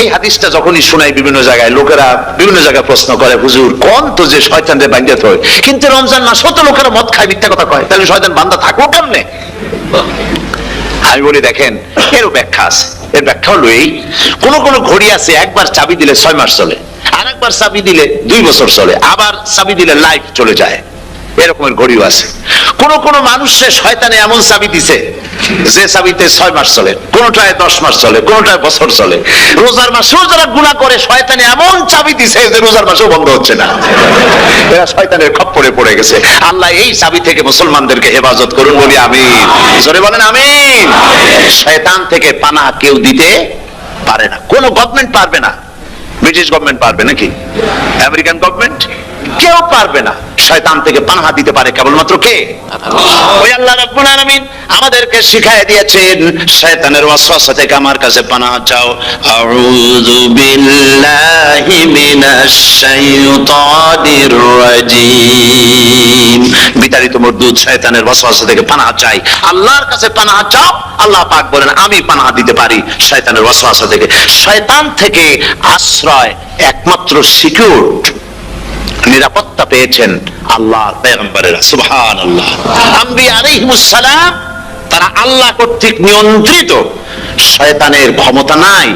এই হাদিসটা যখনই শোনাই বিভিন্ন জায়গায়, লোকেরা বিভিন্ন জায়গায় প্রশ্ন করে, হুজুর, কোন তো যে শয়তানরে বান্ধে হয়? কিন্তু রমজান মাসও তো লোকেরা মদ খায়, মিথ্যা কথা কয়। তাহলে শয়তান বান্ধা থাকব কেমনে? আমি বলি, দেখেন এরও ব্যাখ্যা আছে। এর ব্যাখ্যা হলো এই, কোন কোন ঘড়ি আছে, একবার চাবি দিলে ছয় মাস চলে আর একবার চাবি দিলে দুই বছর চলে, আবার চাবি দিলে লাইফ চলে যায়। এরকমের ঘড়িও আছে। কোন কোন মানুষের শয়তানে এমন চাবি দিছে যে চাবিতে ছয় মাস চলে, কোনটায় দশ মাস চলে, কোনটায় বছর চলে। রোজার মাসেও যারা গুণা করে, শয়তানে এমন চাবি দিছে যে রোজার মাসেও বন্ধ হচ্ছে না। এরা শয়তানের খপ্পরে পড়ে গেছে। আল্লাহ এই চাবি থেকে মুসলমানদেরকে হেফাজত করুন, বলি আমি জোরে বলেন আমিন। শয়তান থেকে পানা কেউ দিতে পারে না। কোন গভর্নমেন্ট পারবে না। ব্রিটিশ গভর্নমেন্ট পারবে নাকি? আমেরিকান গভর্নমেন্ট কেউ পারবে না। শয়তান থেকে পানাহা দিতে পারে কেবলমাত্র কে? ওই আল্লাহ রাব্বুল আলামিন আমাদেরকে শিখায় দিয়েছেন শয়তানের ওয়াসওয়াসা থেকে আমার কাছে পানাহা চাও। আউযু বিল্লাহি মিনাশ শাইতানির রাজিম। বিতাড়িত মরদুদ শয়তানের ওয়াসওয়াসা থেকে পানাহা চাই। আল্লাহর কাছে পানাহা চাও আল্লাহ পাক বলেন আমি পানাহা দিতে পারি শয়তানের ওয়াসওয়াসা থেকে। শয়তান থেকে আশ্রয় একমাত্র সিকিউর নিরাপত্তা পেয়েছেন আল্লাহ পেগম্বরেরা আল্লাহ তারা আল্লাহ কর্তৃক নিয়ন্ত্রিত। শয়তানের ক্ষমতা নাই,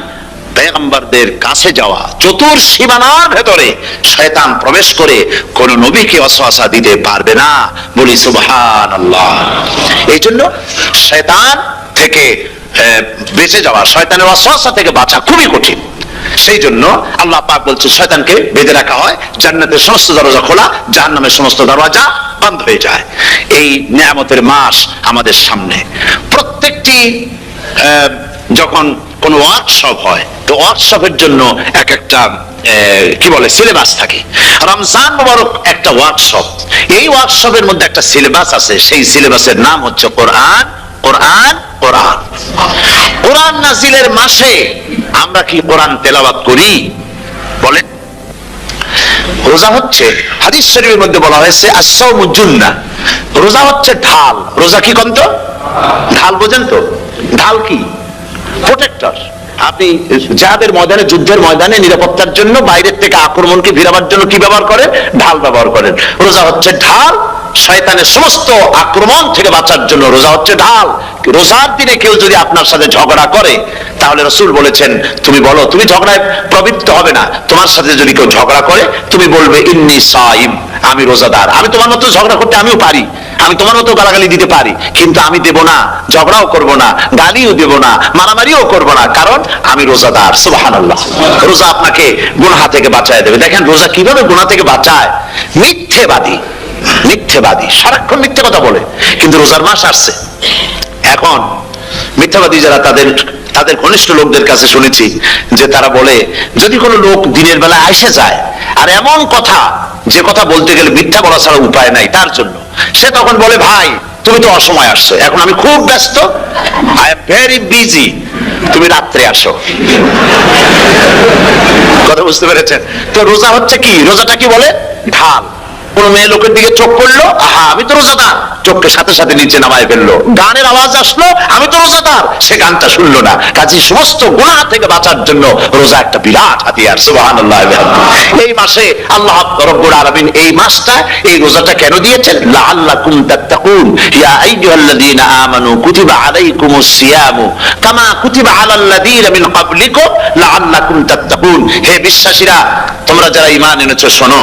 পেগম্বরদের কাছে যাওয়া। চতুর সীমানার ভেতরে শয়তান প্রবেশ করে কোন নবীকে অসহসা দিতে পারবে না। বলি সুবহান আল্লাহ এই জন্য শয়তান থেকে বেঁচে যাওয়া, শয়তানের অসহসা থেকে বাঁচা খুবই কঠিন। সেই জন্য আল্লাহ পাক বলছে, শয়তানকে বেঁধে রাখা হয়, জান্নাতের সমস্ত দরজা খোলা, জাহান্নামের সমস্ত দরজা বন্ধ হয়ে যায়। এই নিয়ামতের মাস আমাদের সামনে। প্রত্যেকটি যখন কোনো ওয়ার্কশপ হয়, তো ওয়ার্কশপের জন্য এক একটা কি বলে সিলেবাস থাকে। রমজান মুবারক একটা ওয়ার্কশপ। এই ওয়ার্কশপের মধ্যে একটা সিলেবাস আছে, সেই সিলেবাসের নাম হচ্ছে কোরআন কোরআন কোরআন। কোরআন নাজিলের মাসে আমরা কি কোরআন তেলাওয়াত করি? বলেন। রোজা হচ্ছে, হাদিস শরীফের মধ্যে বলা হয়েছে আসাউমুজ্জুন্না রোজা হচ্ছে ঢাল। রোজা কি কন্ত? ঢাল বোঝেন তো? ঢাল কি? প্রোটেক্টর আপনি যাদের ময়দানে, যুদ্ধের ময়দানে নিরাপত্তার জন্য বাইরের থেকে আক্রমণকে ভিড়াবার জন্য কি ব্যবহার করেন? ঢাল ব্যবহার করেন। রোজা হচ্ছে ঢাল, শয়তানের সমস্ত আক্রমণ থেকে বাঁচার জন্য রোজা হচ্ছে ঢাল। রোজার দিনে কেউ যদি আপনার সাথে ঝগড়া করে, তাহলে রসুল বলেছেন, তুমি বলো, তুমি ঝগড়ায় প্রবৃত্ত হবে না। তোমার সাথে যদি কেউ ঝগড়া করে, তুমি বলবে, ইন্নি সাইম। আমি রোজাদার। আমি তোমার মতো ঝগড়া করতে আমিও পারি। আমি তোমার মতো গালাগালি দিতে পারি। কিন্তু আমি দেব না, ঝগড়াও করব না, গালিও দেব না, মারামারিও করব না, কারণ আমি রোজাদার। সুবহানাল্লাহ। রোজা আপনাকে গুনাহা থেকে বাঁচায় দেবে। দেখেন, রোজা কীভাবে গুনাহ থেকে বাঁচায়? মিথ্যেবাদী। মিথ্যেবাদী। সারাক্ষণ মিথ্যে কথা বলে। কিন্তু রোজার মাস আসছে। এখন মিথ্যাবাদী যারা, তাদের তাদের ঘনিষ্ঠ লোকদের কাছে শুনেছি যে তারা বলে, যদি কোনো লোক দিনের বেলা এসে যায়, আর এমন কথা যে কথা বলতে গেলে মিথ্যা বলা ছাড়া উপায় নাই, তার জন্য। সে তখন বলে, ভাই, তুমি তো অসময় আসছো, এখন আমি খুব ব্যস্ত। আই এম ভেরি বিজি তুমি রাত্রে আসো। কথা বুঝতে পেরেছেন? তো রোজা হচ্ছে কি? রোজাটা কি বলে? ঢাল। কোন মেয়ে লোকের দিকে চোখ পড়ল আহা, আমি তো রোজাদার। চোখকে সাথে সাথে নিচে নামায় ফেলল। গানের আওয়াজ আসলো, আমি তো রোজাদার। সে গানটা শুনলো না। কাজে সমস্ত গুণা থেকে বাঁচার জন্য রোজা একটা বিরাট হাতিয়ার সুবাহান এই মাসে আল্লাহ রব্বুল আলামিন এই মাসটা, এই রোজাটা কেন দিয়েছেন? লাআল্লাকুম তাত্তাকুন। ইয়া আমানু কুতিবা আলাইকুমুস কামা কুতিবা মিন তাত্তাকুন। হে বিশ্বাসীরা, তোমরা যারা ঈমান এনেছো, শোনো।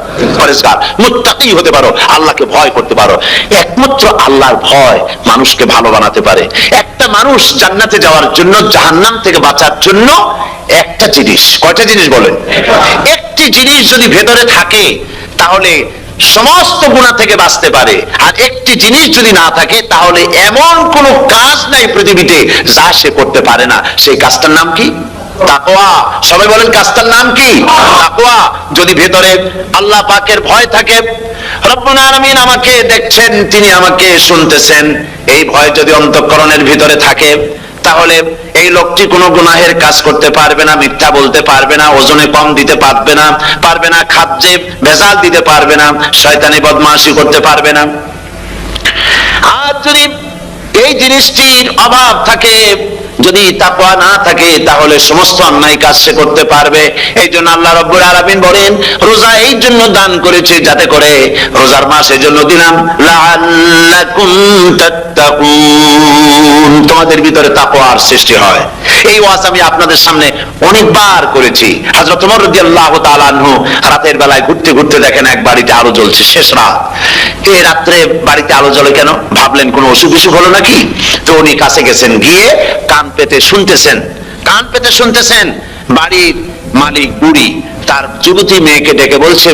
পরেশগার মুত্তাকি হতে পারো, আল্লাহকে ভয় করতে পারো। একমাত্র আল্লাহর ভয় মানুষকে ভালো বানাতে পারে। একটা মানুষ জান্নাতে যাওয়ার জন্য, জাহান্নাম থেকে বাঁচার জন্য একটা জিনিস। কয়টা জিনিস বলেন? একটি জিনিস যদি ভেতরে থাকে, তাহলে সমস্ত গুণা থেকে বাঁচতে পারে। আর একটি জিনিস যদি না থাকে, তাহলে এমন কোন কাজ নাই পৃথিবীতে যা সে করতে পারে না। সেই কাজটার নাম কি? তাকওয়া। সবাই বলেন, কাজটার নাম কি? তাকওয়া। যদি ভেতরে আল্লাহ পাকের ভয় থাকে আমাকে দেখছেন, তিনি আমাকে শুনতেছেন। এই ভয় যদি অন্তঃকরণের ভিতরে থাকে, তাহলে এই লোকটি কোনো গুনাহের কাজ করতে পারবে না, মিথ্যা বলতে পারবে না, ওজনে কম দিতে পারবে না পারবে না, খাদ্যে ভেজাল দিতে পারবে না, শয়তানি বদমাশি করতে পারবে না। আর যদি এই জিনিসটির অভাব থাকে যদি তাকওয়া না থাকে, তাহলে সমস্ত অন্যায় কাজ সে করতে পারবে। এই জন্য আল্লাহ রব্বুল আলামিন বলেন, রোজা এই জন্য দান করেছে যাতে করে রোজার মাস এই জন্য দিলাম। লাআল্লাকুম তাত্তাকুন। তোমাদের ভিতরে তাকওয়ার সৃষ্টি হয়। এই ওয়াজ আমি আপনাদের সামনে অনেকবার করেছি। হযরত ওমর রাদিয়াল্লাহু তাআলা আনহু রাতের বেলায় ঘুরতে ঘুরতে দেখেন এক বাড়িতে আলো জ্বলছে, শেষ রাত। এই রাত্রে বাড়িতে আলো জ্বলে কেন? ভাবলেন কোনো অসুখ বিসুখ হলো নাকি? তো উনি কাছে গেছেন, গিয়ে কান পেতে শুনতেছেন। কান পেতে শুনতেছেন? বাড়ির মালিক বুড়ি তার যুবতী মেয়েকে ডেকে বলছে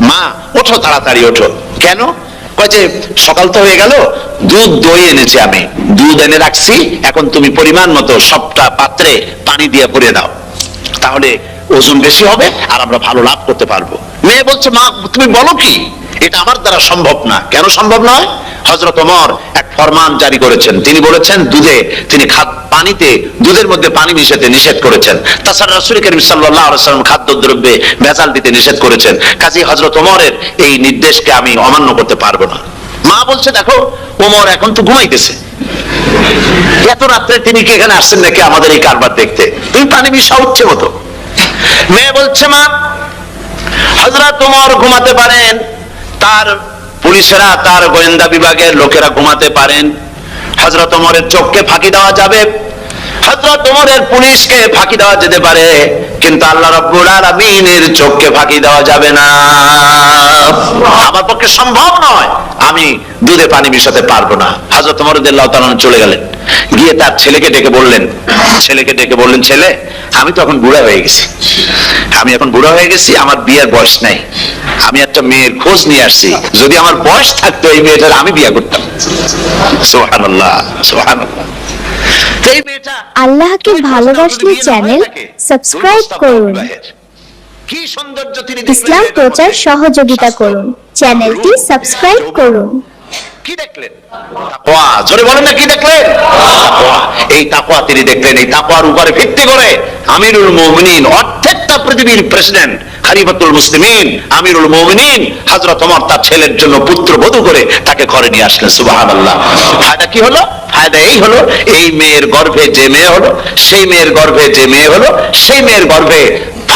মা, ওঠো তাড়াতাড়ি, ওঠো। কেন? কয় যে, সকাল তো হয়ে গেল, দুধ দই এনেছি আমি। দুধ এনে রাখছি, এখন তুমি পরিমাণ মতো সবটা পাত্রে পানি দিয়ে ভরে দাও। তাহলে ওজন বেশি হবে আর আমরা ভালো লাভ করতে পারব। মেয়ে বলছে, মা, তুমি বলো কি? এটা আমার দ্বারা সম্ভব না। কেন সম্ভব নয়? হজরত ওমর এক ফরমান জারি করেছেন। তিনি বলেছেন, দুধে তিনি খাদ পানিতে, দুধের মধ্যে পানি মিশাতে নিষেধ করেছেন। তাছাড়া রাসূল করিম সাল্লাম খাদ্যদ্রব্যে ভেজাল দিতে নিষেধ করেছেন। কাজী হজরত ওমরের এই নির্দেশকে আমি অমান্য করতে পারব না। মা বলছে, দেখো, ওমর এখন তো ঘুমাইতেছে। এত রাত্রে তিনি কি এখানে আসছেন নাকি আমাদের এই কারবার দেখতে? তুমি পানি মিশা উঠছে মতো মেয়ে বলছে, মা হজরত তোমার ঘুমাতে পারেন তার পুলিশেরা, তার গোয়েন্দা বিভাগের লোকেরা ঘুমাতে পারেন। হজরত ওমরের চোখকে ফাঁকি দেওয়া যাবে। হজরত ওমরের পুলিশকে ফাঁকি দেওয়া যেতে পারে, কিন্তু আল্লাহ রাব্বুল আলামিনের চোখকে ফাঁকি দেওয়া যাবে না। আমার পক্ষে সম্ভব নয় আমি দুধে পানি মিশাতে পারব না। হজরত ওমর রাদিয়াল্লাহু চলে গেলেন। গিয়ে তার ছেলেকে ডেকে বললেন ছেলেকে ডেকে বললেন ছেলে আমি তো এখন বুড়া হয়ে গেছি। আমি এখন বুড়া হয়ে গেছি আমার বিয়ের বয়স নাই। আমি একটা মেয়ের খোঁজ নিয়ে আসছি। যদি আমার বয়স থাকতো এই মেয়েটার আমি বিয়ে করতাম। সোহানাল্লাহ সোহানাল্লাহ আল্লাহকে ভালোবাসলে চ্যানেল সাবস্ক্রাইব করুন। ইসলাম প্রচার সহযোগিতা করুন। চ্যানেলটি সাবস্ক্রাইব করুন। কি দেখলেন? তাকওয়া। জোরে বলেন না কি দেখলেন? তাকওয়া। এই তাকওয়া তিনি দেখলেন এই তাকওয়ার উপরে ভিত্তি করে আমিরুল মুমিনিন অর্ধেকটা পৃথিবীর প্রেসিডেন্ট খালিফাতুল মুসলিমিন আমিরুল মুমিনিন হযরত ওমর তার ছেলের জন্য পুত্র বধূ করে তাকে ঘরে নিয়ে আসলেন সুবহানাল্লাহ। ফায়দা কি হলো? ফায়দা এই হলো এই মেয়ের গর্ভে যে মেয়ে হলো সেই মেয়ের গর্ভে যে মেয়ে হলো সেই মেয়ের গর্ভে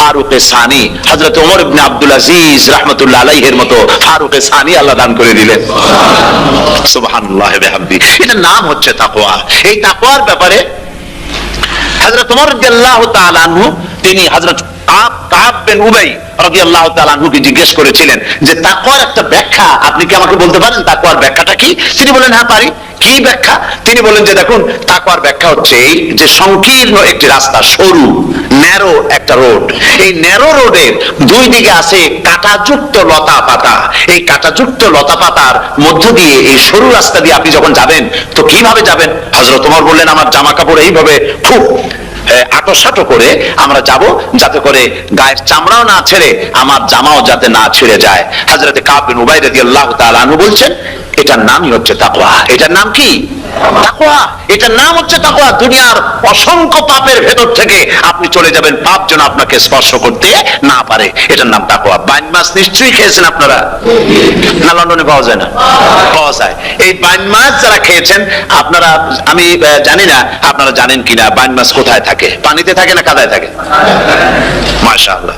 ফারুকে সানি, হযরত ওমর ইবনে আব্দুল আজিজ রাহমাতুল্লাহ আলাইহির মতো ফারুকে সানি আল্লাহ দান করে দিলেন। সুবহানাল্লাহ বিহামদি। এটার নাম হচ্ছে তাকওয়া। এই তাকওয়ার ব্যাপারে হযরত ওমর রাদিয়াল্লাহু তাআলা আনহু, তিনি হযরত কাব কাব বিন উবাই রাদিয়াল্লাহু তাআলা আনহুকে জিজ্ঞেস করেছিলেন যে তাকওয়ার একটা ব্যাখ্যা, আপনি কি আমাকে বলতে পারেন তাকওয়ার ব্যাখ্যাটা কি? তিনি বলেন হ্যাঁ পারি। কি ব্যাখ্যা? তিনি বলেন যে, দেখুন, তাকওয়ার ব্যাখ্যা হচ্ছে এই যে সংকীর্ণ একটি রাস্তা, সরু, ন্যারো একটা রোড। এই ন্যারো রোডের দুই দিকে আছে কাঁটাযুক্ত লতা পাতা। এই কাঁটাযুক্ত লতা পাতার মধ্য দিয়ে এই সরু রাস্তা দিয়ে আপনি যখন যাবেন, তো কীভাবে যাবেন? হযরত ওমর বললেন, আমার জামা কাপড় এইভাবে খুব আটো করে আমরা যাব যাতে করে গায়ের চামড়াও না ছেড়ে আমার জামাও যাতে না ছিঁড়ে যায়। হাজরতে কাবিন উবাই রাজি আল্লাহ তালু বলছেন, এটার নামই হচ্ছে তাকওয়া। এটার নাম কি? এটার নাম হচ্ছে তাকওয়া। দুনিয়ার অসংখ্য পাপের ভেতর থেকে আপনি চলে যাবেন। পাপ যেন আপনাকে স্পর্শ করতে না পারে। এটার নাম তাকওয়া। বাইন মাছ নিশ্চয়ই খেয়েছেন আপনারা? না, লন্ডনে পাওয়া যায় না। পাওয়া যায়। এই বাইন মাছ যারা খেয়েছেন, আপনারা, আমি জানি না আপনারা জানেন কিনা, বাইন মাছ কোথায় থাকে? পানিতে থাকে না কাদায় থাকে? মাশাআল্লাহ।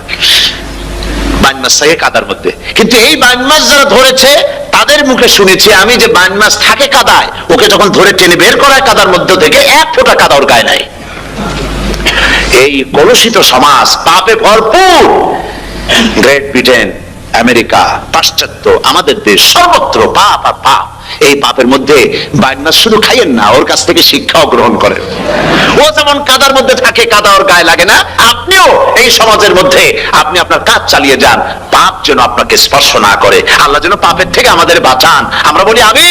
বাইন মাছ থাকে কাদার মধ্যে। কিন্তু এই বাইন মাছ যারা ধরেছে তাদের মুখে শুনেছি আমি যে বাইন মাছ থাকে কাদায়, ওকে যখন ধরে টেনে বের করায় কাদার মধ্যে থেকে এক ফোঁটা কাদা ওর গায়ে নাই। এই কলুষিত সমাজ পাপে ভরপুর। গ্রেট ব্রিটেন আমেরিকা পাশ্চাত্য আমাদের দেশ সর্বত্র পাপ আর পাপ। এই পাপের মধ্যে বাইনা শুধু খাইয়েন না ওর কাছ থেকে শিক্ষাও গ্রহণ করেন। ও যেমন কাদার মধ্যে থাকে কাদা ওর গায়ে লাগে না আপনিও এই সমাজের মধ্যে আপনি আপনার কাজ চালিয়ে যান। পাপ যেন আপনাকে স্পর্শ না করে। আল্লাহ যেন পাপের থেকে আমাদের বাঁচান। আমরা বলি আমি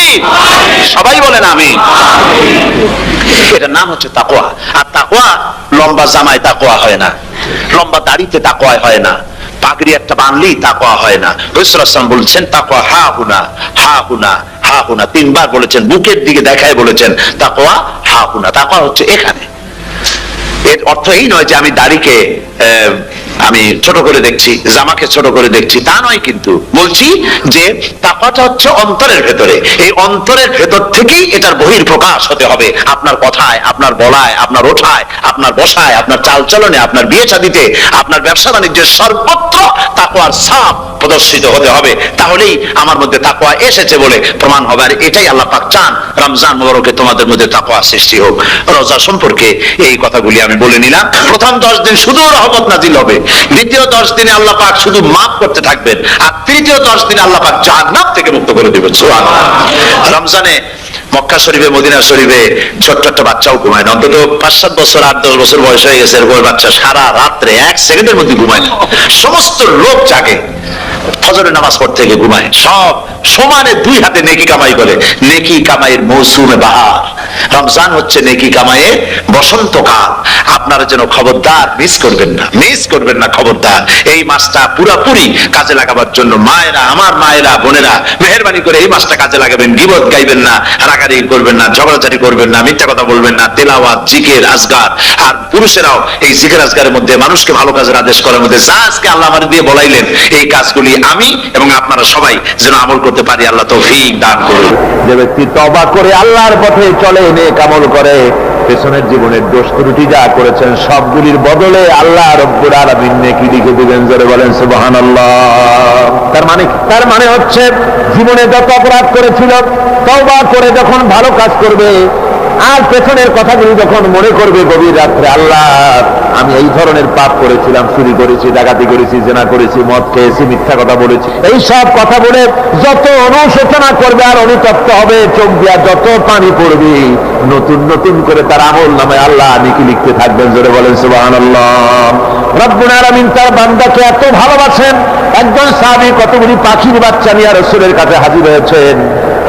সবাই বলেন আমি এটার নাম হচ্ছে তাকোয়া আর তাকোয়া লম্বা জামায় তাকোয়া হয় না। লম্বা দাড়িতে তাকোয়া হয় না। পাগড়ি একটা বানলেই তাকোয়া হয় না। রসুলাম বলছেন তাকোয়া হা হুনা হা হুনা হা হুনা। তিনবার বলেছেন, বুকের দিকে দেখায় বলেছেন তাকোয়া হা হুনা। তাকোয়া হচ্ছে এখানে। এর অর্থ এই নয় যে আমি দাড়িকে আমি ছোট করে দেখছি, জামাকে ছোট করে দেখছি, তা নয় কিন্তু। বলছি যে তাপাটা হচ্ছে অন্তরের ভেতরে। এই অন্তরের ভেতর থেকেই এটার বহির প্রকাশ হতে হবে। আপনার কথায়, আপনার বলায় আপনার ওঠায়, আপনার বসায়, আপনার চালচলনে, আপনার বিয়ে শাদিতে, আপনার ব্যবসা বাণিজ্যের সর্বত্র তাকওয়ার সাপ প্রদর্শিত হতে হবে। তাহলেই আমার মধ্যে তাকওয়া এসেছে বলে প্রমাণ হবে। আর এটাই আল্লাহ পাক চান। রমজান মোবারকে তোমাদের মধ্যে তাকওয়া সৃষ্টি হোক। রোজা সম্পর্কে এই কথাগুলি আমি বলে নিলাম। প্রথম দশ দিন শুধু রহমত নাজিল হবে। দ্বিতীয় দশ দিনে আল্লাহ পাক শুধু মাফ করতে থাকবেন। আর তৃতীয় দশ দিনে আল্লাহ পাক জান্নাত থেকে মুক্ত করে দেবেন। সুবহানাল্লাহ। রমজানে মক্কা শরীফে, মদিনা শরীফে ছোট্ট একটা বাচ্চাও ঘুমায় না। অন্তত পাঁচ সাত বছর, আট, দশ বছর বয়স হয়ে গেছে এরকম বাচ্চা সারা রাত্রে এক সেকেন্ডের মধ্যে ঘুমায় না। সমস্ত লোক জাগে। ফজরের নামাজ পড়তে গিয়ে ঘুমায়। সব সমানে দুই হাতে নেকি কামাই করে। নেকি কামাইয়ের মৌসুমে বাহার। রমজান হচ্ছে নেকি কামাইয়ের বসন্তকাল। আপনারা যেন খবরদার মিস করবেন না। মিস করবেন না খবরদার। এই মাসটা পুরাপুরি কাজে লাগাবার জন্য মায়েরা, আমার মায়েরা, বোনেরা মেহরবানি করে এই মাসটা কাজে লাগাবেন। গিবত গাইবেন না। রাগারাগি করবেন না, ঝগড়াঝাটি করবেন না, মিথ্যা কথা বলবেন না, তেলাওয়াত, জিকের, আজগার। আর পুরুষেরাও এই জিকের, আজগারের মধ্যে মানুষকে ভালো কাজের আদেশ করার মধ্যে যা আজকে আল্লাহ আমার দিয়ে বলাইলেন, এই কাজগুলি আমি এবং আপনারা সবাই যেন আমল করতে পারি, আল্লাহ তৌফিক দান করুন। যে ব্যক্তি তবা করে আল্লাহর পথে চলে, নেক আমল করে পেছনের জীবনের দোষ ত্রুটি যা করেছেন সবগুলির বদলে আল্লাহ রব্বুর আলামিন নেকি লিখে দিবেন, জোরে বলেন সুবাহান তার মানে তার মানে হচ্ছে, জীবনে যত অপরাধ করেছিল, তওবা করে যখন ভালো কাজ করবে আর পেছনের কথাগুলি যখন মনে করবে গভীর রাত্রে, আল্লাহ, আমি এই ধরনের পাপ করেছিলাম, চুরি করেছি, ডাকাতি করেছি, জেনা করেছি, মদ খেয়েছি, মিথ্যা কথা বলেছি। এই সব কথা বলে যত অনুশোচনা করবে আর অনুতপ্ত হবে, চোখ দিয়া যত পানি পড়বে, নতুন নতুন করে তার আমল নামে আল্লাহ নাকি লিখতে থাকবেন, জোরে বলেন, সুবহানাল্লাহ। রব্বুল আলামিন তার বান্দাকে এত ভালোবাসেন, একজন সাহাবী কতগুলি পাখির বাচ্চা নিয়ে রসুলের কাছে হাজির হয়েছেন।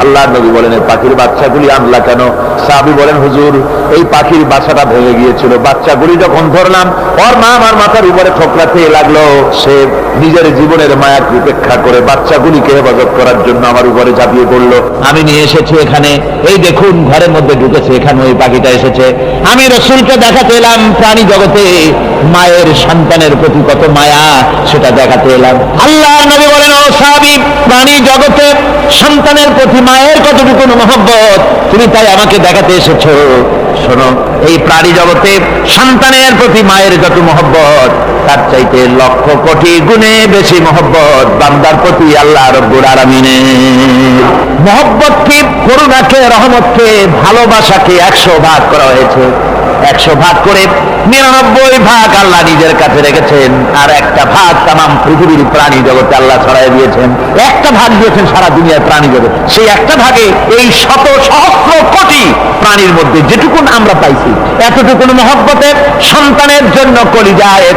আল্লাহ নবী বলেন, এই পাখির বাচ্চাগুলি আনলা কেন? সাহাবি বলেন, হুজুর, এই পাখির বাসাটা ভেঙে গিয়েছিল। বাচ্চাগুলি যখন ধরলাম, ওর মা আমার মাথার উপরে ঠোকরাতে লাগল। সে নিজের জীবনের মায়াকে উপেক্ষা করে বাচ্চাগুলিকে হেফাজত করার জন্য আমার উপরে ঝাঁপিয়ে পড়ল। আমি নিয়ে এসেছি এখানে। এই দেখুন, ঘরের মধ্যে ঢুকেছে, এখানে ওই পাখিটা এসেছে। আমি রসুলকে দেখাতে এলাম, প্রাণী জগতে মায়ের সন্তানের প্রতি কত মায়া, সেটা দেখাতে এলাম। আল্লাহ নবী বলেন, ও সাহাবি, প্রাণী জগতে সন্তানের প্রতি মায়ের কতটুকু মহব্বত? তুমি তাই আমাকে দেখাতে এসেছ। শোনো, এই প্রাণী জগতে সন্তানের প্রতি মায়ের যত মহব্বত, তার চাইতে লক্ষ কোটি গুণে বেশি মহব্বত বান্দার প্রতি আল্লাহ রব্বুর আরামিনে মহব্বতকে, করুণাকে, রহমতকে, ভালোবাসাকে একশো ভাগ করা হয়েছে। একশো ভাগ করে নিরানব্বই ভাগ আল্লাহ নিজের কাছে রেখেছেন, আর একটা ভাগ তাম পৃথিবীর প্রাণী জগতে আল্লাহ ছড়াই দিয়েছেন। একটা ভাগ দিয়েছেন সারা দুনিয়ার প্রাণী জগৎ সেই একটা ভাগে এই শত সহস্র কোটি প্রাণীর মধ্যে যেটুকুন আমরা পাইছি এতটুকুন মহব্বতের সন্তানের জন্য কলিজায়,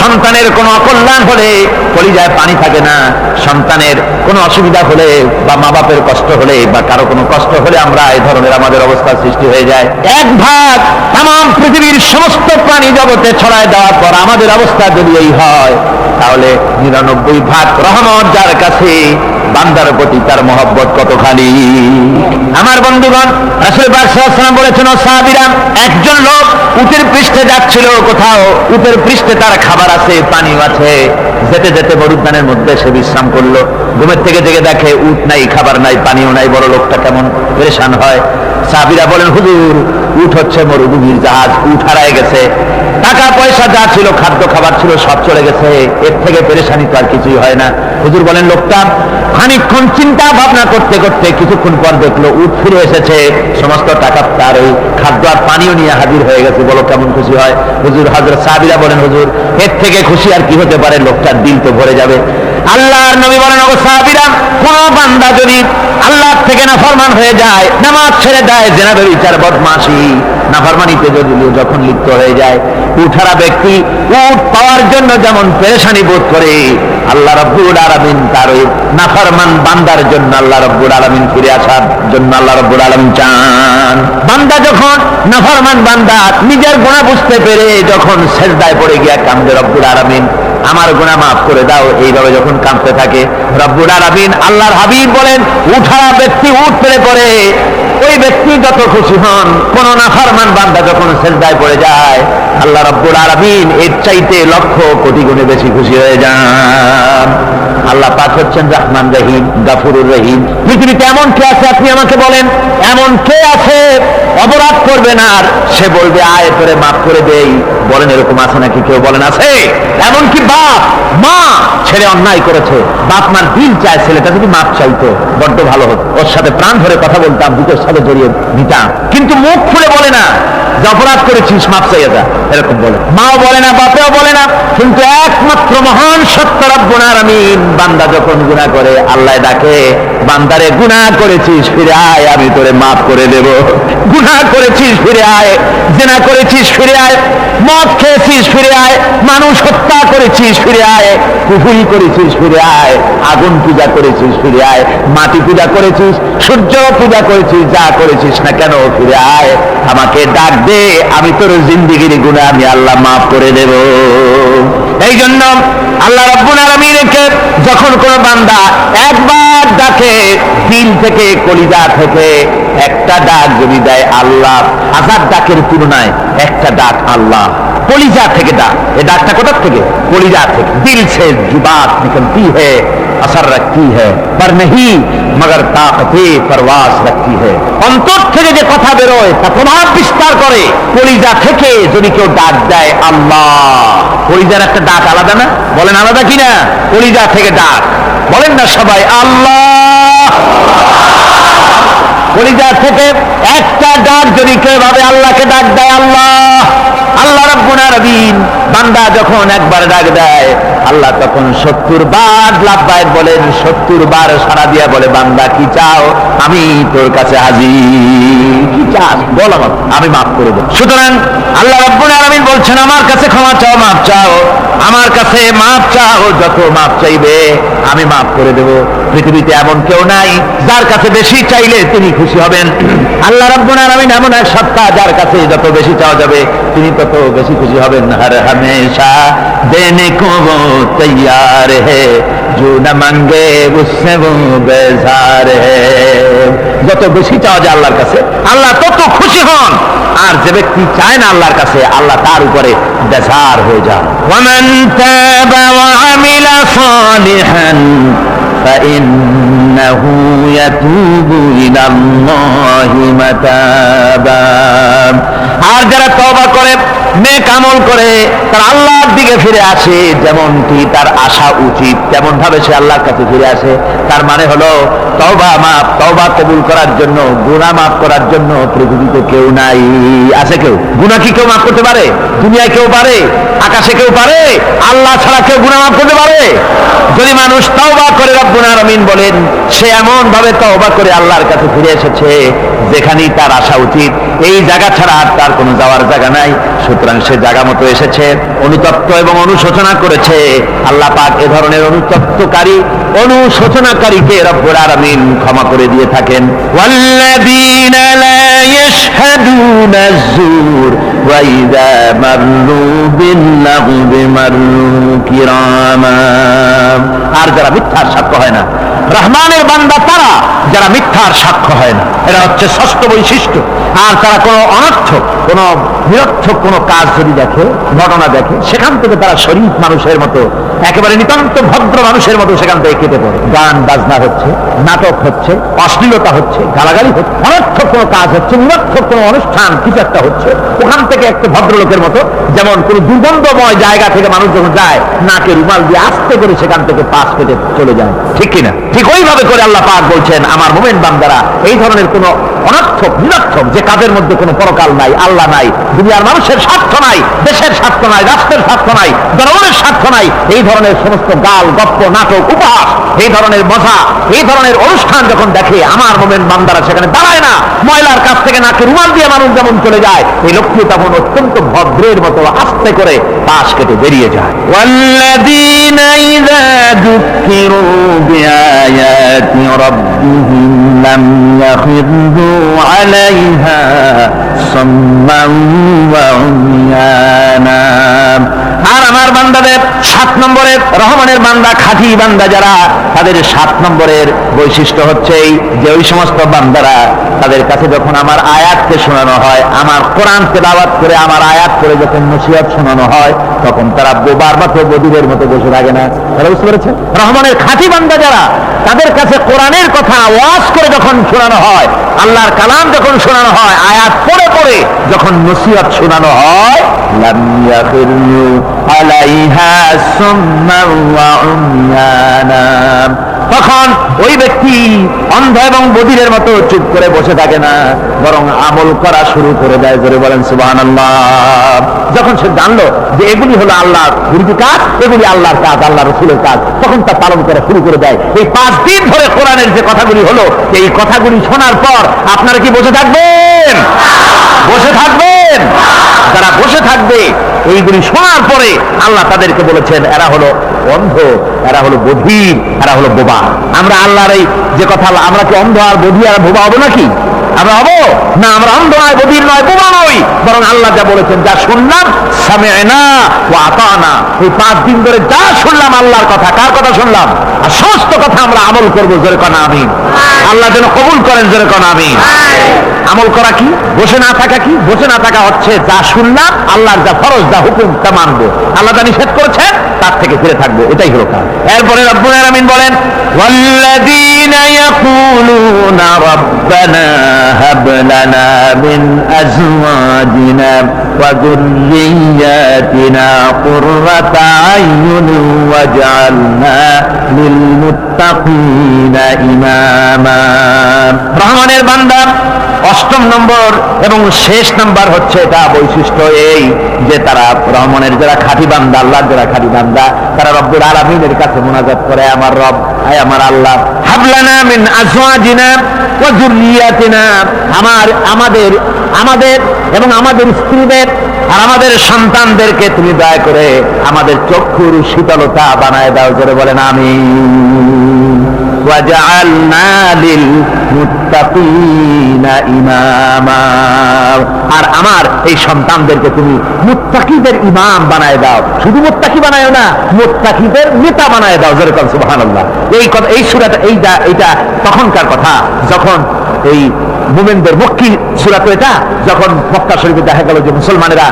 সন্তানের কোনো অকল্যাণ হলে কলিজায় পানি থাকে না। সন্তানের কোনো অসুবিধা হলে বা মা বাপের কষ্ট হলে বা কারও কোনো কষ্ট হলে আমরা এই ধরনের আমাদের অবস্থা সৃষ্টি হয়ে যায়। এক ভাগ তাম পৃথিবীর সমস্ত প্রাণী জগতে ছড়ায় দেওয়ার পর আমাদের অবস্থা যদি এই হয়, তাহলে নিরানব্বই ভাগ রহমত যার কাছে, বান্দার প্রতি তার মহব্বত কতখানি? আমার বন্ধুগণ সাল্লাল্লাহু আলাইহি বলেছেন, ও সাহাবীরা, একজন লোক উটের পৃষ্ঠে যাচ্ছিল কোথাও, উটের পৃষ্ঠে তার খাবার আছে, পানিও আছে। যেতে যেতে বরুদ্দানের মধ্যে সে বিশ্রাম করল। ঘুমের থেকে জেগে দেখে উট নাই, খাবার নাই, পানিও নাই, বড় লোকটা কেমন পরেশান হয়। সাহাবীরা বলেন, হুজুর উট হচ্ছে মরুভূমির জাহাজ উট হারায় গেছে। টাকা, পয়সা যা ছিল, খাদ্য, খাবার ছিল, সব চলে গেছে। এর থেকে পেরেশানি তো আর কিছুই হয় না। হুজুর বলেন, লোকটা খানিকক্ষণ চিন্তা ভাবনা করতে করতে কিছুক্ষণ পর দেখল, উঠ ফিরে এসেছে। সমস্ত টাকা তার ওই খাদ্য আর পানিও নিয়ে হাজির হয়ে গেছে। বলো, কেমন খুশি হয়? হুজুর, হজরত সাহাবিরা বলেন, হুজুর, এর থেকে খুশি আর কি হতে পারে? লোকটার দিল তো ভরে যাবে। আল্লাহর নবী বলেন, ওগো কোন বান্দা যদি আল্লাহ থেকে নাফরমান হয়ে যায়, নামাজ ছেড়ে দেয় জেনা বিচার বদমাশি। নাফরমানিতে যদি যখন লিপ্ত হয়ে যায়, উঠারা ব্যক্তি উঠ পাওয়ার জন্য যেমন পেরেশানি বোধ করে, আল্লাহ রব্বুল আলামিন তার ওই নাফরমান বান্দার জন্য আল্লাহ রব্বুল আলামিন ফিরে আসার জন্য আল্লাহ রব্বুল আলামিন চান। বান্দা যখন নাফরমান বান্দা নিজের গুণা বুঝতে পেরে, যখন শেষদায় পড়ে গিয়া কান্দে রব্বুল আলামিন আমার গুণা মাফ করে দাও। এইভাবে যখন কাঁদতে থাকে, রব্বুল আলামিন আল্লাহর হাবিব বলেন উঠা ব্যক্তি উঠ পেরে পড়ে। ওই ব্যক্তি যত খুশি হন, কোন নাফরমান বান্দা যখন সেজদায় পড়ে যায়, আল্লাহ রব্বুল আলামিন এর চাইতে লক্ষ কোটি গুণে বেশি খুশি হয়ে যান। আল্লাহ পাক হচ্ছেন রহমান রহিম, গাফুরুর রহিম। পৃথিবীতে এমন কে আছে আপনি আমাকে বলেন? এমন কে আছে? অপরাধ করবে না আর সে বলবে, আয় করে মাফ করে দেই। বলেন, এরকম আছে নাকি কেউ বলেন? আছে। এমন কি বাপ? মা ছেলে অন্যায় করেছে। বাপ মার দিল চায় ছেলেটা যদি মাপ চাইতো, বড্ড ভালো হতো। ওর সাথে প্রাণ ধরে কথা বলতাম বুকের সাথে জড়িয়ে দিতাম। কিন্তু মুখ খুলে বলে না। অপরাধ করেছিস মাপ চাইয়া যা, এরকম বলে। মাও বলে না, বাপেও বলে না, কিন্তু একমাত্র মহান সত্য রব্বুনার আমিন বান্দা যখন গুনাহ করে, আল্লাহ ডাকে, বান্দারে গুনাহ করেছিস, ফিরে আয়, আমি তোরে মাফ করে দেব। গুনাহ করেছিস, ফিরে আয়, জেনা করেছিস, ফিরে আয়, মদ খেয়েছিস, ফিরে আয়, মানুষ হত্যা করেছিস, ফিরে আয় পুকুরি করেছিস, ফিরে আয়, আগুন পূজা করেছিস, ফিরে আয়, মাটি পূজা করেছিস, সূর্য পূজা করেছিস, যা করেছিস না কেন, ফিরে আয়, আমাকে ডাক দে আমি তোর জিন্দিগির গুণে আমি আল্লাহ মাফ করে দেব। এই জন্য আল্লাহ রব্বুল রেখে যখন কোনো বান্দা একবার ডাকে দিল থেকে কলিদা থেকে একটা ডাক যদি দেয় আল্লাহ, হাজার ডাকের তুলনায় একটা ডাক আল্লাহ। কলিজা থেকে ডাক, এ ডাকটা কোথার থেকে? কলিজা থেকে। দিল সে যুবাত নিকল असर रखती है पर नहीं मगर ताकते परवास रखती है অন্তর থেকে যে কথা বেরোয় তা প্রভাব বিস্তার করে কলিজা থেকে যদি কেউ ডাক দেয় আল্লাহ কলিজার একটা ডাক আলাদা না বলেন আলাদা কিনা কলিজা থেকে ডাক বলেন না সবাই আল্লাহ কলিজা থেকে একটা ডাক যদি কেউ ভাবে আল্লাহকে ডাক দেয় আল্লাহ আল্লাহ রব্বুল আলামিন বান্দা যখন একবার ডাক দেয়, আল্লাহ তখন সত্তর বার লাভবায়ক বলেন, সত্তর বার সারা দিয়া বলে, বান্দা, কি চাও? আমি তোর কাছে হাজির। আমি মাফ করে দেব। সুতরাং আল্লাহ রব্বুল আলমিন বলছেন, আমার কাছে ক্ষমা চাও, মাফ চাও। আমার কাছে মাফ চাও, যত মাফ চাইবে, আমি মাফ করে দেব। পৃথিবীতে এমন কেউ নাই, যার কাছে বেশি চাইলে তিনি খুশি হবেন। আল্লাহ রব্বুল আলমিন এমন এক সত্তা, যার কাছে যত বেশি চাওয়া যাবে, তিনি তত বেশি খুশি হবেন। হর হমেশা দেনে কো তৈয়ার হে। जो न मांगे उससे वो बेजार है যত বেশি চাওয়া যায় আল্লাহর কাছে আল্লাহ তত খুশি হন আর যে ব্যক্তি চায় না আল্লাহর কাছে আল্লাহ তার উপরে বেজার হয়ে যান ومن تاب وعمل صالحا فإنه يتوب إلى الله متابا আর যারা তওবা করে নেক আমল করে তার আল্লাহর দিকে ফিরে আসে, যেমনটি তার আশা উচিত তেমন ভাবে সে আল্লাহর কাছে ফিরে আসে। তার মানে হলো, তওবা মাফ, তওবা কবুল করার জন্য, গুনাহ মাফ করার জন্য পৃথিবীতে কেউ নাই। আছে কেউ? গুনাহ কি কেউ মাফ করতে পারে? দুনিয়ায় কেউ পারে? আকাশে কেউ পারে? আল্লাহ ছাড়া কেউ গুনাহ মাফ করতে পারে? যদি মানুষ তওবা করে রব্বুল আলামিন বলেন, সে এমন ভাবে তওবা করে আল্লাহর কাছে ফিরে এসেছে, যেখানেই তার আশা উচিত। এই জায়গা ছাড়া আর তার কোনো যাওয়ার জায়গা নাই। সুতরাং সে জায়গা মতো এসেছে, অনুতপ্ত এবং অনুশোচনা করেছে। আল্লাহ পাক এ ধরনের অনুতপ্তকারী, অনুশোচনাকারীকে রব্বুল আলামিন ক্ষমা করে দিয়ে থাকেন। ওয়াল্লাযীনা লা ইয়াশহাদুনা আয-যুর ওয়া ইযা কিরামা। আর যারা মিথ্যার সাক্ষ্য হয় না রহমানের বান্দা তারা, যারা মিথ্যার সাক্ষ্য হয় না। এটা হচ্ছে ষষ্ঠ বৈশিষ্ট্য। আর তারা কোনো অনর্থ কোনো নিরর্থক কোনো কাজ যদি দেখে, ঘটনা দেখে, সেখান থেকে তারা শরীফ মানুষের মতো একেবারে নিতান্ত ভদ্র মানুষের মতো সেখান থেকে কেটে পড়ে। গান, বাজনা হচ্ছে, নাটক হচ্ছে, অশ্লীলতা হচ্ছে, গালাগালি হচ্ছে, অনর্থক কোনো কাজ হচ্ছে, নিরর্থক কোনো অনুষ্ঠান কিছু একটা হচ্ছে। ওখান থেকে একটা ভদ্রলোকের মতো, যেমন কোনো দুর্গন্ধময় জায়গা থেকে মানুষ যখন যায়, নাকে রুমাল দিয়ে আস্তে করে সেখান থেকে পাশ কেটে চলে যায়। ঠিক কিনা? ঠিক ওইভাবে করে আল্লাহ পাক বলছেন, আমার মোমেন বান্দারা, এই ধরনের কোনো অনর্থক, নিরর্থক যে কাজের মধ্যে কোনো পরকাল নাই, আল্লাহ নাই, দুনিয়ার মানুষের স্বার্থ নাই, দেশের স্বার্থ নাই, রাষ্ট্রের স্বার্থ নাই, জনগণের স্বার্থ নাই, এই ধরনের সমস্ত গাল গপ্প নাটক উপহাস এই ধরনের মজা এই ধরনের অনুষ্ঠান যখন দেখে আমার মোমেন বান্দারা সেখানে দাঁড়ায় না ময়লার কাছ থেকে নাকে রুমাল দিয়ে মানুষ যেমন চলে যায় এই লক্ষ্মী তখন অত্যন্ত ভদ্রের মতো আস্তে করে পাশ কেটে বেরিয়ে যায় والذين إذا ذكروا بآيات ربهم لم يخروا عليها صما وعميانا আর আমার বান্দাদের সাত নম্বরের, রহমানের বান্দা, খাঁটি বান্দা যারা, তাদের সাত নম্বরের বৈশিষ্ট্য হচ্ছে যে ওই সমস্ত বান্দারা তাদের কাছে যখন আমার আয়াতকে শোনানো হয়, আমার কোরআন তেলাওয়াত করে আমার আয়াত করে যখন নসিহত শোনানো হয়, তখন তারা বোবার মতো বদিরের মতো বসে থাকে না। তারা বুঝতে পেরেছেন? রহমানের খাঁটি বান্দা যারা, তাদের কাছে কোরআনের কথা ওয়াজ করে যখন শোনানো হয়, আল্লাহর কালাম যখন শোনানো হয়, আয়াত পড়ে পড়ে যখন নসিহত শোনানো হয় ইয়াখিরু আলাইহা সুম্মা ওয়া উময়ানা তখন ওই ব্যক্তি অন্ধ এবং বধিরের মতো চুপ করে বসে থাকে না, বরং আমল করা শুরু করে দেয় করে বলেন সুবাহ যখন সে জানলো যে এগুলি হলো আল্লাহর বিরোধী কাজ, এগুলি আল্লাহর কাজ আল্লাহ রসুলের কাজ, তখন তা পালন করা শুরু করে দেয়। এই পাঁচ দিন ধরে কোরআনের যে কথাগুলি হলো, এই কথাগুলি শোনার পর আপনারা কি বসে থাকবেন? বসে থাকবেন? যারা বসে থাকবে এইগুলি শোনার পরে আল্লাহ তাদেরকে বলেছেন, এরা হলো অন্ধ, এরা হলো বধির এরা হলো বোবা। আমরা আল্লাহর এই যে কথা, আমরা কি অন্ধ আর বধির আর বোবা হব নাকি? আমরা হবো না আমরা অন্ধ নয় বধির নয় বোবা নই বরং আল্লাহ যা বলেছেন যা শুনলাম সামেনা ও আতানা এই পাঁচ দিন ধরে যা শুনলাম আল্লাহর কথা কার কথা শুনলাম আর সমস্ত কথা আমরা আমল করবো জোরে কনা আমিন আল্লাহ যেন কবুল করেন জোরে কনা আমিন আমল করা কি বসে না থাকা কি বসে না থাকা হচ্ছে যা শুনলাম আল্লাহর যা ফরজ যা হুকুম তা মানবো আল্লাহ যা নিষেধ করেছেন তার থেকে ফিরে থাকবো এটাই হলো কাজ এরপরে রব্বুল আলামিন বলেন والذين يقولون ربنا هب لنا من أزواجنا وذرياتنا قرة عين واجعلنا للمتقين إماما. رحمن البندر. অষ্টম নম্বর এবং শেষ নাম্বার হচ্ছে এটা বৈশিষ্ট্য এই যে তারা রহমানের যারা খাঁটি বান্দা, আল্লাহর যারা খাঁটি বান্দা, তারা রব্বুল আলমিনের কাছে মোনাজাত করে, আমার রব, আয় আমার আল্লাহ হাবলানা মিন আজওয়াজিনা ওয়া যুররিয়াতিনা। আমার, আমাদের আমাদের এবং আমাদের স্ত্রীদের আর আমাদের সন্তানদেরকে তুমি দয়া করে আমাদের চক্ষুর শীতলতা বানায় দাও করে বলেন আমি আর আমার এই সন্তানদেরকে তুমি মুত্তাকিদের ইমাম বানায় দাও। শুধু মুত্তাকি বানায় না, মুত্তাকিদের নেতা বানায় দাও। যেরকম সুবাহ এই কথা এই সুরাটা এইটা এইটা তখনকার কথা যখন এই মোমেনদের মক্কি সুরা তো এটা, যখন মক্কা শরীফে দেখা গেল যে মুসলমানেরা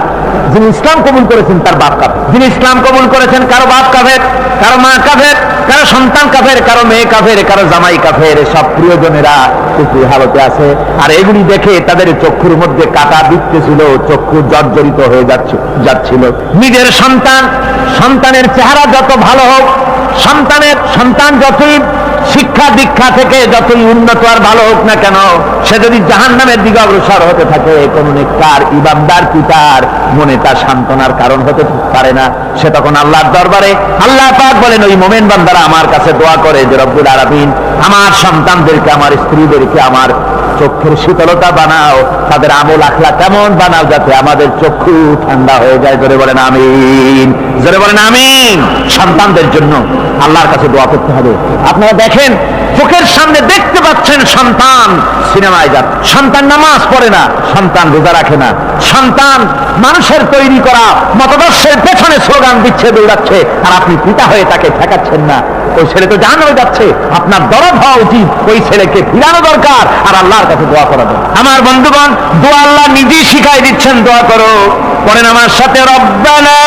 যিনি ইসলাম কবুল করেছেন, তার বাপ কাফের। যিনি ইসলাম কবুল করেছেন, কারও বাপ কাফের, কারও মা কাফের, কারও সন্তান কাফের, কারও মেয়ে কাফের, কারও জামাই কাফের, সব প্রিয়জনেরা কুকুর হালতে আছে। আর এগুলি দেখে তাদের চক্ষুর মধ্যে কাটা দিতেছিল, চক্ষু জর্জরিত হয়ে যাচ্ছে, যাচ্ছিল। নিজের সন্তান, সন্তানের চেহারা যত ভালো হোক, সন্তানের সন্তান যতই শিক্ষা দীক্ষা থেকে যতই উন্নত আর ভালো হোক না কেন, সে যদি জাহান নামের দিকে অগ্রসর হতে থাকে, কোন নেককার ইবামদার পিতার মনে তার সান্ত্বনার কারণ হতে পারে না। সে তখন আল্লাহর দরবারে আল্লাহ পাক বলেন, ওই মোমেন বান্দারা আমার কাছে দোয়া করে যে রব্বুল আলামিন আমার সন্তানদেরকে, আমার স্ত্রীদেরকে, আমার চক্ষুর শীতলতা বানাও, তাদের আমল আখলা কেমন বানাও যাতে আমাদের চক্ষু ঠান্ডা হয়ে যায়। জোরে বলেন আমিন। জোরে বলেন আমিন। সন্তানদের জন্য আল্লাহর কাছে দোয়া করতে হবে। আপনারা দেখেন, চোখের সামনে দেখতে পাচ্ছেন সন্তান সিনেমায় যান। সন্তান নামাজ পড়ে না, সন্তান রোজা রাখে না। সন্তান মানুষের তৈরি করা, মতদর্শের পেছনে স্লোগান দিচ্ছে, দৌড়াচ্ছে। আর আপনি পিতা হয়ে তাকে ঠেকাচ্ছেন না। ওই ছেলে তো জান হয়ে যাচ্ছে। আপনার দরদ হওয়া উচিত। ওই ছেলেকে ফিরানো দরকার। আর আল্লাহর কাছে দোয়া করা দরকার আমার বন্ধুগণ, দোয়া আল্লাহ নিজেই শিখাই দিচ্ছেন, দোয়া করো। পড়েন আমার সাথে রব্বানা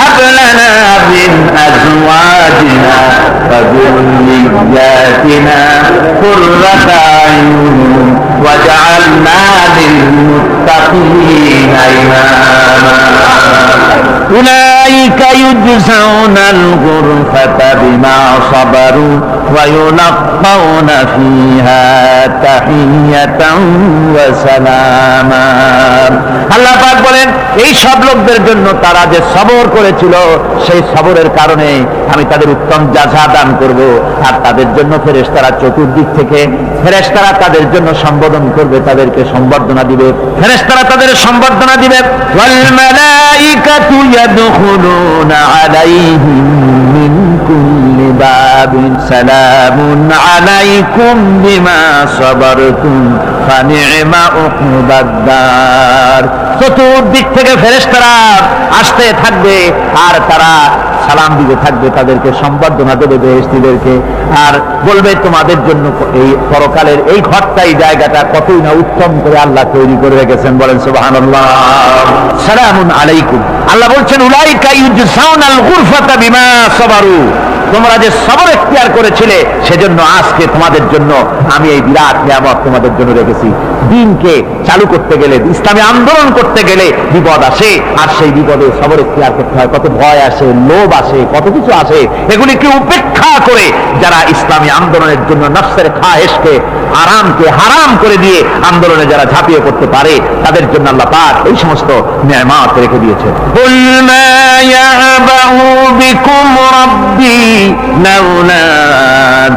هب لنا من أزواجنا وذرياتنا قرة أعين واجعلنا للمتقين إماما أولئك يجزون الغرفة بما صبروا ويلقون فيها تحية وسلاما আল্লাহ পাক বলেন এই সব লোকদের জন্য তারা যে সবর করেছিল সেই সবরের কারণে আমি তাদের উত্তম যাজা দান করব আর তাদের জন্য ফেরেশতারা চতুর্দিক থেকে ফেরেশতারা তাদের জন্য সম্বোধন করবে তাদেরকে সম্বর্ধনা দিবে ফেরেশতারা তাদের সম্বর্ধনা দিবে ওয়াল মালাইকাতু ইয়াদখুলুনা আলাইহিম মিন কুল্লি বাবিন সালামুন আলাইকুম বিমা সাবারতুম ফানি'মা উকবাদ্দার চতুর্দিক থেকে ফেরেশতারা আসতে থাকবে আর তারা সালাম দিতে থাকবে, তাদেরকে সম্বর্ধনা দেবে বেহেস্তিদেরকে আর বলবে, তোমাদের জন্য এই পরকালের এই ঘরটাই জায়গাটা কতই না উত্তম করে আল্লাহ তৈরি করে রেখেছেন। বলেন সালামুন আলাইকুম। আল্লাহ বলছেন তোমরা যে সবর এখতিয়ার করেছিলে, সেজন্য আজকে তোমাদের জন্য আমি এই বিরাট নিয়ামত তোমাদের জন্য রেখেছি। দিনকে চালু করতে গেলে, ইসলামী আন্দোলন করতে গেলে বিপদ আসে, আর সেই বিপদে সবর এখতিয়ার করতে হয়। কত ভয় আসে, লোভ লোভ আছে, কত কিছু আছে, এগুলিকে উপেক্ষা করে যারা ইসলামী আন্দোলনের জন্য নফসের খাহেসকে আরামকে হারাম করে দিয়ে আন্দোলনে যারা ঝাঁপিয়ে করতে পারে, তাদের জন্য আল্লাহ পাক এই সমস্ত ন্যায়মাত রেখে দিয়েছে বিকুম রব্বি লাউলা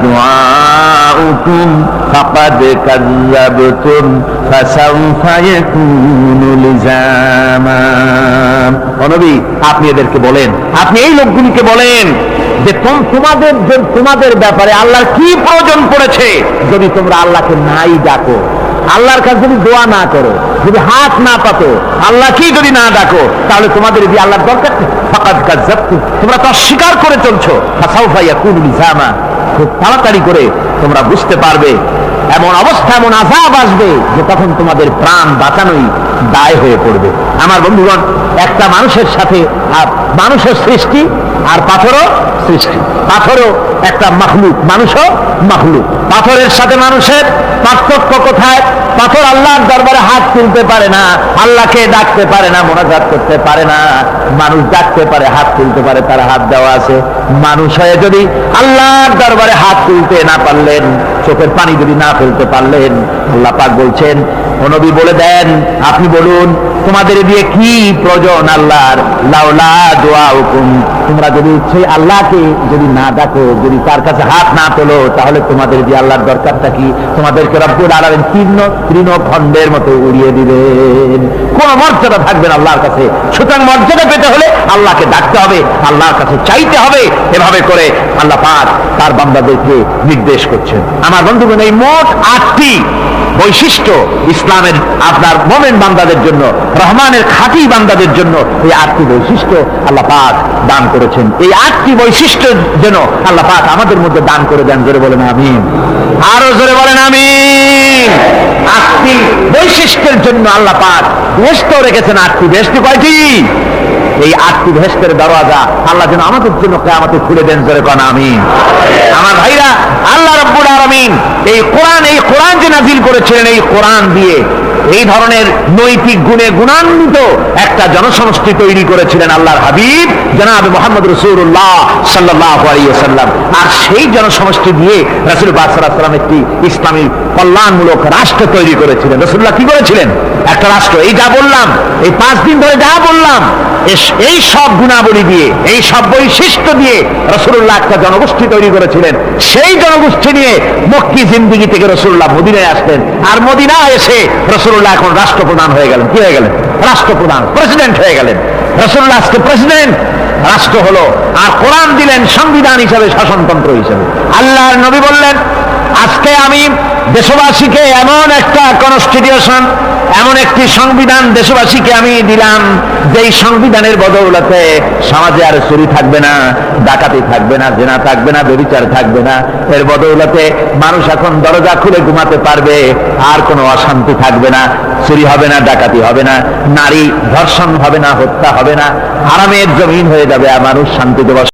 দুআ ربي لولا دعاؤكم فقد كذبتم فسوف يكون لزاما নবী আপনি এদেরকে বলেন আপনি এই লোকগুলিকে বলেন যে তোম- তোমাদের যে- তোমাদের ব্যাপারে আল্লাহর কি প্রয়োজন পড়েছে যদি তোমরা আল্লাহকে নাই ডাকো আল্লাহর কাছে যদি দোয়া না করো যদি হাত না পাতো আল্লাহ কি যদি না ডাকো তাহলে তোমাদের দিয়ে আল্লাহর দরকার নেই। ফাকাদ কাজ্জাবতুম। তোমরা তো অস্বীকার করে চলছো ফাসাউফা ইয়াকুনু লিজামা। খুব তাড়াতাড়ি করে তোমরা বুঝতে পারবে। এমন অবস্থা, এমন আজাব আসবে যে তখন তোমাদের প্রাণ বাঁচানোই দায় হয়ে পড়বে। আমার বন্ধুগণ, একটা মানুষের সাথে আর মানুষের সৃষ্টি আর পাথরও সৃষ্টি। পাথরও একটা মাখলুক, মানুষও মাখলুক। পাথরের সাথে মানুষের পার্থক্য কোথায়? পাথর আল্লাহর দরবারে হাত তুলতে পারে না, আল্লাহকে ডাকতে পারে না, মোনাজাত করতে পারে না। মানুষ ডাকতে পারে, হাত তুলতে পারে, তার হাত দেওয়া আছে। মানুষ হয়ে যদি আল্লাহর দরবারে হাত তুলতে না পারলেন চোখের পানি যদি না ফেলতে পারলেন, আল্লাহ পাক বলছেন অনবী নবী, বলে দেন, আপনি বলুন, তোমাদের দিয়ে কি প্রয়োজন আল্লাহর? লাউলা দোয়া হুকুম তোমরা যদি সেই আল্লাহকে যদি না ডাকো যদি তার কাছে হাত না তোলো, তাহলে তোমাদের দিয়ে আল্লাহর দরকারটা কি? তোমাদেরকে রব্বুল আলামিন তীর্ণ তৃণ খণ্ডের মতো উড়িয়ে দিবেন। কোন মর্যাদা থাকবে না আল্লাহর কাছে। সুতরাং মর্যাদা পেতে হলে আল্লাহকে ডাকতে হবে, আল্লাহর কাছে চাইতে হবে, এভাবে করে আল্লাহ পাক তার বান্দাদেরকে নির্দেশ করছেন। আমার বন্ধুগণ, এই মোট আটটি বৈশিষ্ট্য ইসলামের আপনার মোমেন বান্দাদের জন্য, রহমানের খাঁটি বান্দাদের জন্য এই আটটি বৈশিষ্ট্য আল্লাহ পাক দান করেছেন। এই আটটি বৈশিষ্ট্য যেন আল্লাহ পাক আমাদের মধ্যে দান করে দেন, জোরে বলেন আমিন। আরও জোরে বলেন আমিন। আটটি বৈশিষ্ট্যের জন্য আল্লাহ পাক বেষ্ট রেখেছেন আটটি। বেশটি কয়টি? এই আটটি ভেস্তের দরওয়াজা আল্লাহ যেন আমাদের জন্য কেয়ামতে খুলে দেন, জোরে কন আমিন। আমার ভাইরা, আল্লাহ রব্বুল আলামিন এই কোরআন এই কোরআন যে নাজিল করেছিলেন, এই কোরআন দিয়ে এই ধরনের নৈতিক গুণে গুণান্বিত একটা জনসমষ্টি তৈরি করেছিলেন আল্লাহর হাবিব, জনাব মোহাম্মদ রসুল্লাহ সাল্লাহ আলিয়াল্লাম আর সেই জনসমষ্টি দিয়ে রাসুল বাসাল্লাম একটি ইসলামী কল্যাণমূলক রাষ্ট্র তৈরি করেছিলেন। রসুল্লাহ কি করেছিলেন? একটা রাষ্ট্র। এই যা বললাম, এই পাঁচ দিন ধরে যা বললাম এই সব গুণাবলী দিয়ে, এই সব বৈশিষ্ট্য দিয়ে রসুল্লাহ একটা জনগোষ্ঠী তৈরি করেছিলেন। সেই জনগোষ্ঠী নিয়ে মক্কি জিন্দিগি থেকে রসুল্লাহ মদিনায় আসতেন আর মদিনা এসে রসুল্লাহ এখন রাষ্ট্রপ্রধান হয়ে গেলেন। কি হয়ে গেলেন? রাষ্ট্রপ্রধান, প্রেসিডেন্ট হয়ে গেলেন। রসুল্লাহ আজকে প্রেসিডেন্ট, রাষ্ট্র হলো। আর কোরআন দিলেন সংবিধান হিসাবে শাসনতন্ত্র হিসাবে। আল্লাহর নবী বললেন আজকে আমি দেশবাসীকে এমন একটা কনস্টিটিউশন এমন একটি সংবিধান দেশবাসীকে আমি দিলাম, যেই সংবিধানের বদৌলতে সমাজে আর চুরি থাকবে না, ডাকাতি থাকবে না, জেনা থাকবে না, বেবিচার থাকবে না। এর বদৌলতে মানুষ এখন দরজা খুলে ঘুমাতে পারবে, আর কোনো অশান্তি থাকবে না, চুরি হবে না, ডাকাতি হবে না, নারী ধর্ষণ হবে না, হত্যা হবে না আরামের জমিন হয়ে যাবে, আর মানুষ শান্তিতে